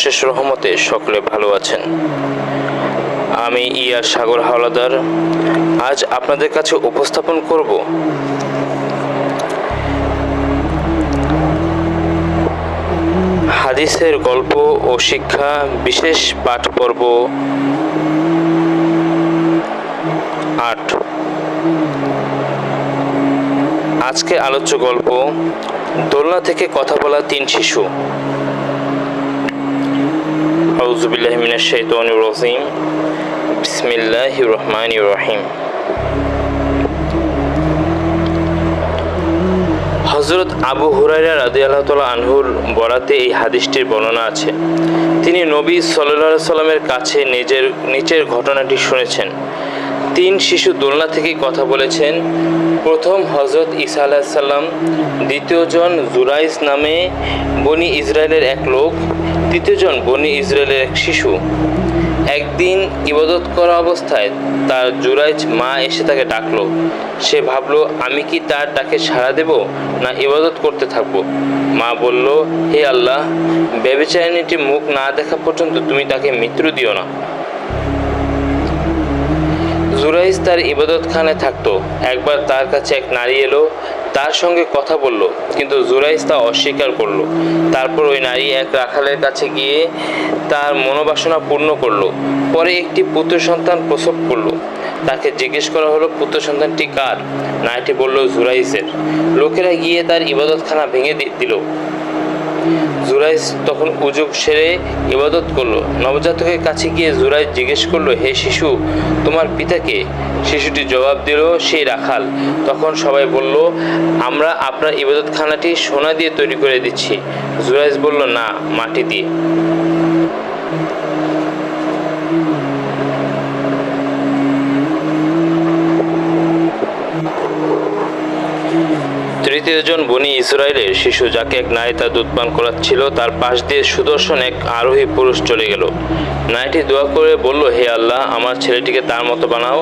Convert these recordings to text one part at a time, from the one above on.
শেষ রহমতে সকলে ভালো আছেন। আমি ইয়া সাগর হাওলাদার। আজ আপনাদের কাছে উপস্থাপন করব। হাদিসের গল্প ও শিক্ষা, বিশেষ পাঠ পর্ব আট। আজকে আলোচ্য গল্প, দোলনা থেকে কথা বলা তিন শিশু। আউজুবিল্লাহ মিনাশ শাইতানির রাজিম বিসমিল্লাহির রহমানির রহিম হজরত আবু হুরাইরা রাদি আল্লাহ তালা আনহুর বরাতে এই হাদিসটির বর্ণনা আছে। তিনি নবী সাল্লাহ সাল্লামের কাছে নিজের, নিচের ঘটনাটি শুনেছেন। তিন শিশু দোলনা থেকে কথা বলেছেন, প্রথম হজরত ঈসা আলাহিসাল্লাম দ্বিতীয়জন জুরাইস নামে বনি ইসরায়েলের এক লোক তৃতীয়জন বনি ইসরায়েলের এক শিশু। একদিন ইবাদত করা অবস্থায় তার জুরাইজ মা এসে তাকে ডাকলো। সে ভাবলো, আমি কি তার ডাকে সাড়া দেব না ইবাদত করতে থাকব? মা বলল, হে আল্লাহ ব্যবচারিণীটি মুখ না দেখা পর্যন্ত তুমি তাকে মৃত্যু দিও না। জুরাইজ তার ইবাদতখানে থাকতো। একবার তার কাছে এক নারী এলো তার সঙ্গে কথা বলল, কিন্তু জুরাইস তা অস্বীকার করল। তারপর ওই নারী এক রাখালের কাছে গিয়ে তার মনোবাসনা পূর্ণ করল। পরে একটি পুত্র সন্তান প্রসব করল। তাকে জিজ্ঞেস করা হলো, পুত্র সন্তানটি কার? নারীটি বলল জুরাইসের লোকেরা গিয়ে তার ইবাদতখানা ভেঙে দিল। জুরাইস তখন উজুব সেরে ইবাদত করল। নবজাতকের কাছে গিয়ে জুরাইজ জিজ্ঞেস করল, হে শিশু, তোমার পিতাকে শিশুটি জবাব দিল সেই রাখাল। তখন সবাই বলল, আমরা আপনার ইবাদতখানাটি সোনা দিয়ে তৈরি করে দিচ্ছি। জুরাইজ বলল, না, মাটি দিয়ে। তৃতীয়জন বনি ইসরায়েলের শিশু যাকে এক নারী তার দুধ পান করাচ্ছিল, তার পাশ দিয়ে সুদর্শন এক আরোহী পুরুষ চলে গেল। নারীটি দোয়া করে বলল, হে আল্লাহ, আমার ছেলেটিকে তার মতো বানাও।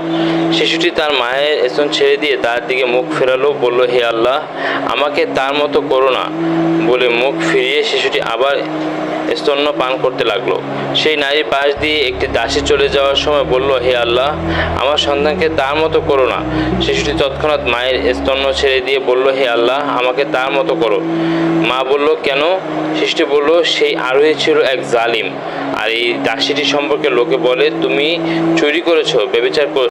শিশুটি তার মায়ের এসন ছেড়ে দিয়ে তার দিকে মুখ ফেরালো, বলল, হে আল্লাহ, আমাকে তার মতো করো না। বলে মুখ ফিরিয়ে শিশুটি আবার স্তন্য পান করতে লাগল। সেই নারীর পাশ দিয়ে একটি দাসী চলে যাওয়ার সময় বলল, হে আল্লাহ, আমার সন্তানকে তার মতো করো না। শিশুটি তৎক্ষণাৎ মায়ের স্তন্য ছেড়ে দিয়ে বলল, হে আল্লাহ, আমাকে তার মতো করো। মা বলল, কেন? শিশুটি বলল, সেই আরোহী ছিল এক জালিম। আর এই দাসীটি সম্পর্কে লোকে বলে, তুমি চুরি করেছ বেবিচার করেছ।